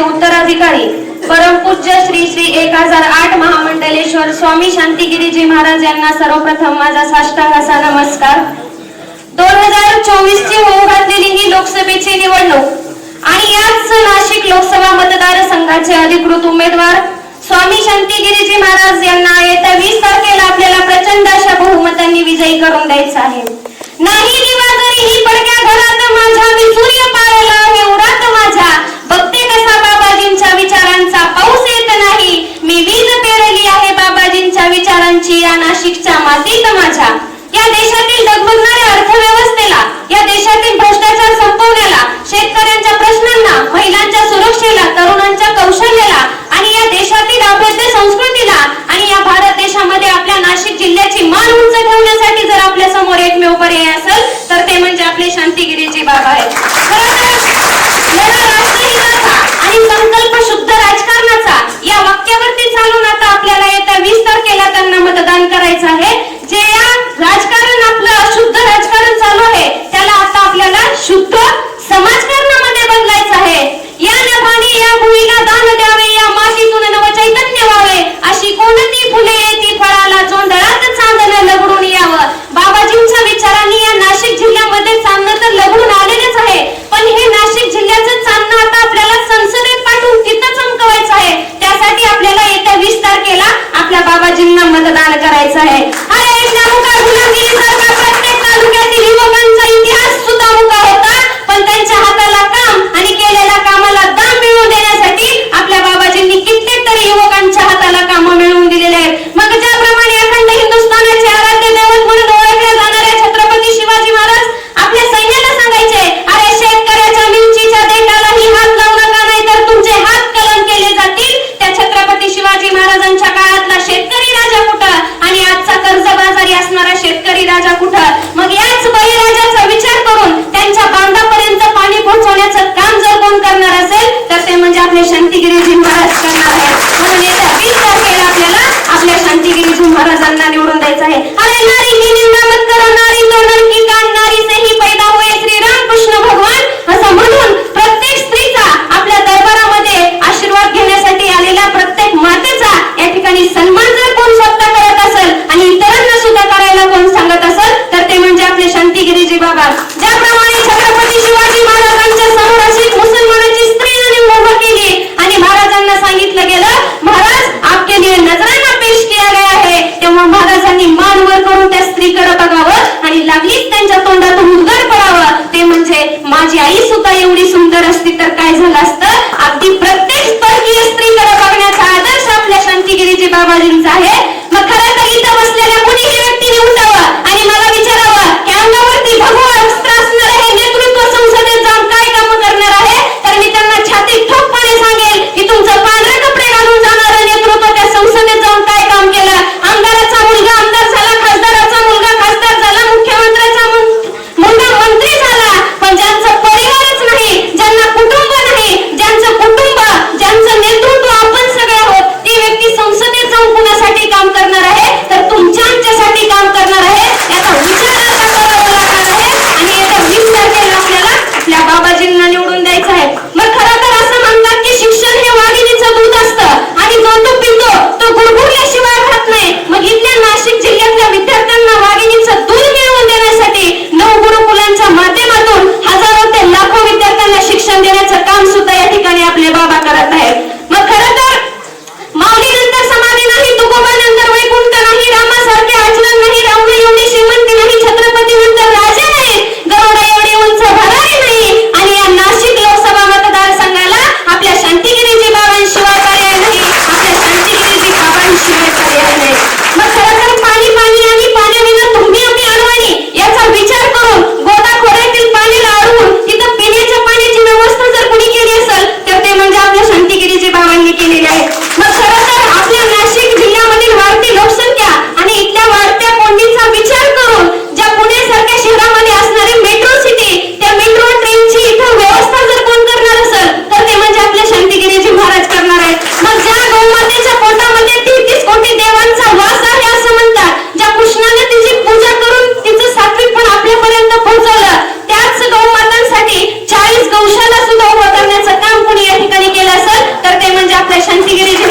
पदाचे उत्तराधिकारी परमपूज्य श्री श्री एक हजार आठ महामंडलेश्वर स्वामी शांतिगिरीजी महाराज यांना सर्वप्रथम माझा साष्टांग असा नमस्कार. दोन हजार चोवीस ची होऊ घातलेली ही लोकसभेची निवडणूक आणि याच नाशिक लोकसभा मतदारसंघाचे अधिकृत उमेदवार स्वामी शांतिगिरीजी महाराज यांना येत्या वीस तारखेला आपल्याला प्रचंड अशा बहुमतांनी विजयी करून द्यायचा आहे. नाही विचारांची या नाशिकच्या मातीत माझ्या. या देशातील डगमगणाऱ्या अर्थव्यवस्थेला या देशातील भ्रष्टाचार संपवण्याला शेतकऱ्यांच्या प्रश्नांना महिलांच्या सुरक्षेला तरुणांच्या कौशल्याला आणि या देशातील अभेद्य संस्कृतीला आणि या भारत देशामध्ये आपल्या नाशिक जिल्ह्याची मान उंच ठेवण्यासाठी जर आपल्यासमोर एकमेव पर्याय असेल तर ते म्हणजे आपले शांतीगिरीचे बाबा आहेत. आणि संकल्प शुद्ध राज विस्तार केला त्यांना मतदान करायचं आहे. जे या राजकारण आपलं अशुद्ध राजकारण चालू आहे त्याला आता आपल्याला शुद्ध समाजकारणामध्ये बदलायचं आहे या नभाने या भूमीला दान द्यावे या मातीतून नव चैतन्य व्हावे अशी कोणती फुले ती फळाला जोंधळात चांदणं लगडून यावं बाबाजींच्या विचारांनी या नाशिक जिल्ह्यामध्ये चांदणं तर लगडून आलेलेच आहे पण हे नाशिक जिल्ह्याचं चांदणं आता आपल्याला संसदेत पाठवून तिथं चमकवायचं आहे त्यासाठी आपल्याला येत्या वीस तारखेला आपल्या बाबाजींना मतदान राजा कुठं? मग याच बळीराजाचा विचार करून त्यांच्या बांधापर्यंत पाणी पोहोचवण्याचं काम जर कोण करणार असेल तर ते म्हणजे आपले शांतिगिरीजी महाराज करणार आहेत. म्हणून येत्या वीस तारखेला आपल्याला आपल्या शांतिगिरीजी महाराजांना निवडून द्यायचं आहे. अरे नारी बघावं आणि लागलीच त्यांच्या तोंडातून उद्गार पडावं. ते म्हणजे माझी आई सुद्धा एवढी सुंदर असती तर काय झालं असतं? अगदी प्रत्येक स्पर्धीय स्त्रीकडे बघण्याचा आदर्श आपल्या शांतीगिरीजी बाबाजींचा आहे. ते म्हणजे आपल्या शांतीगिरीची